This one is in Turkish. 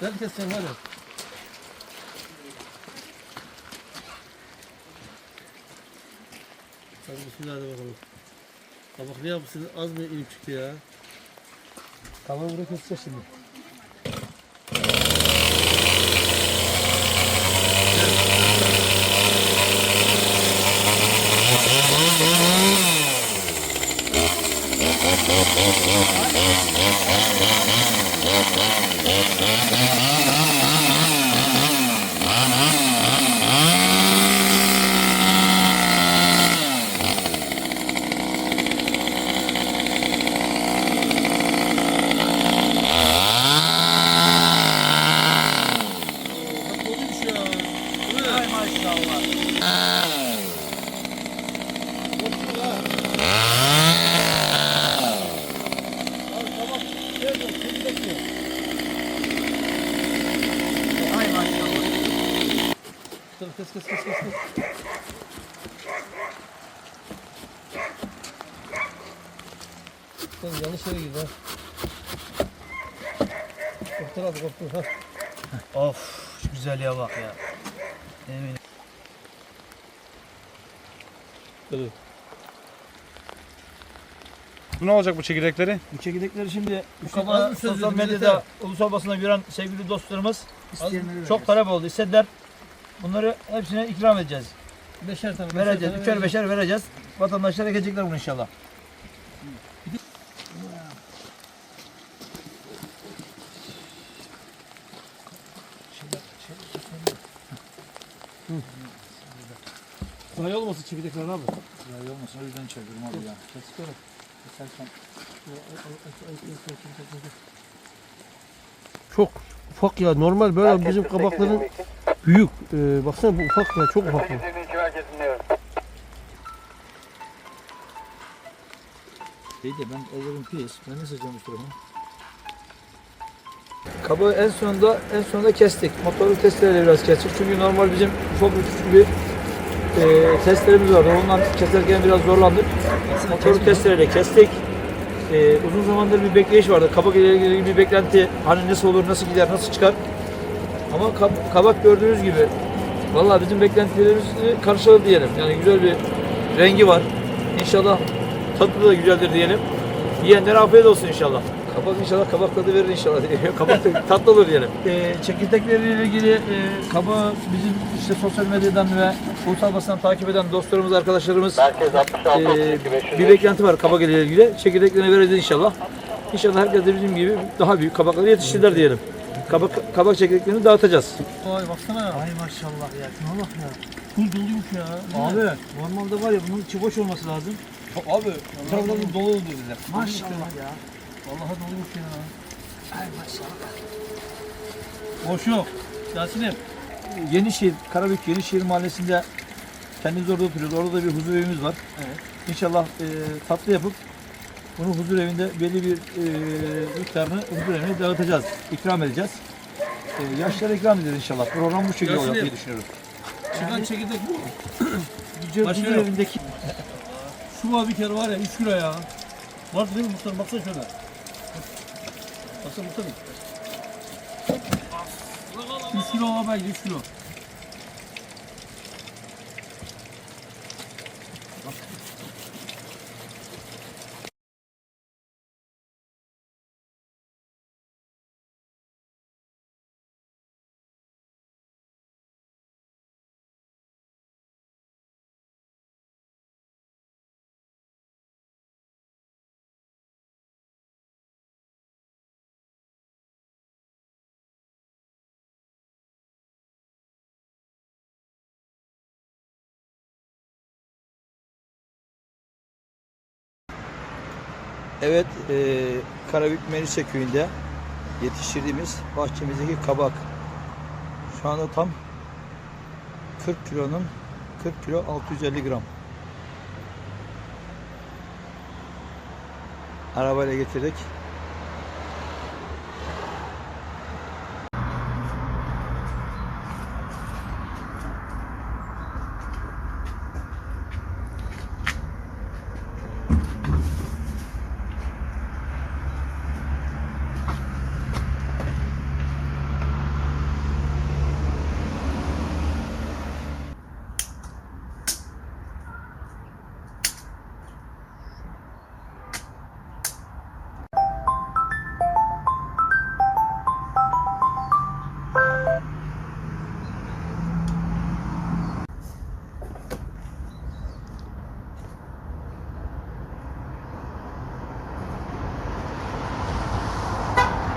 Gel keseceğim hadi. Hadi bismillah hadi bakalım. Kabak ne yapmışsın? Az mı inip çıktı ya? Tavuğu buraya keseceğiz şimdi. Bak Dur kes kes kes kes. kes. Sen yanlış yere girdin ha. Koptur hadi koptur ha. Of şu güzelliğe bak ya. Eminim. Dur. Bu ne olacak bu çekirdekleri? Bu çekirdekleri şimdi bu söz sosyal medyada ulusal basına gören sevgili dostlarımız çok talep oldu. istediler. Bunları hepsine ikram edeceğiz. Beşer tane. beşer Vereceğiz. tane Üçer beşer vereceğiz. Vatandaşlar ekecekler bunu inşallah. Zayi olmasın çekirdekler abi. Ya olmasın o yüzden çeviriyorum abi ya. Kesikler. Keserken. Çok ufak ya normal böyle bizim kabakların büyük. Ee, baksana bu ufak ya çok ufak bu. İyi de ben ellerim pis. Ben ne sıcağım bu tarafa? Kabı en sonunda en sonunda kestik. Motoru testereyle biraz kestik. Çünkü normal bizim ufak bir küçük bir e, testlerimiz vardı. Ondan keserken biraz zorlandık. Motoru testereyle kestik. E, uzun zamandır bir bekleyiş vardı. Kabak ile ilgili bir beklenti. Hani nasıl olur, nasıl gider, nasıl çıkar. Ama kab- kabak gördüğünüz gibi vallahi bizim beklentilerimizi karşıladı diyelim. Yani güzel bir rengi var. İnşallah tadı da güzeldir diyelim. Yiyenlere afiyet olsun inşallah. Kabak inşallah kabak tadı verir inşallah. kabak tatlı olur diyelim. E, çekirdekleriyle ilgili e, kabağı bizim işte sosyal medyadan ve ulusal basından takip eden dostlarımız, arkadaşlarımız e, bir beklenti var kabak ile ilgili. Çekirdeklerini vereceğiz inşallah. İnşallah herkes de bizim gibi daha büyük kabakları yetiştirler diyelim. Kabak, kabak çekirdeklerini dağıtacağız. Vay baksana ya. Ay maşallah ya. Şuna bak ya. Full doluymuş ya. Abi normalde var ya bunun içi boş olması lazım. Abi taraflarımız dolu oldu bize. Maşallah ya. Vallahi doluymuş ya. Ay maşallah. Boş yok. Yasin'im. Yenişehir, Karabük Yenişehir Mahallesi'nde kendimiz orada oturuyoruz. Orada da bir huzur evimiz var. Evet. İnşallah e, tatlı yapıp bunu huzur evinde belli bir e, miktarını huzur evine dağıtacağız. İkram edeceğiz. E, yaşlara ikram edeceğiz inşallah. Program bu şekilde olacak diye düşünüyoruz. Çıkan çekirdek bu. Başka huzur evindeki Şu var bir kere var ya 3 kilo ya. Var değil mi Mustafa? Baksana şöyle. Baksana Mustafa. 3 kilo var belki 3 kilo. Evet, e, Karabük Melisa köyünde yetiştirdiğimiz bahçemizdeki kabak. Şu anda tam 40 kilonun 40 kilo 650 gram. Arabayla getirdik.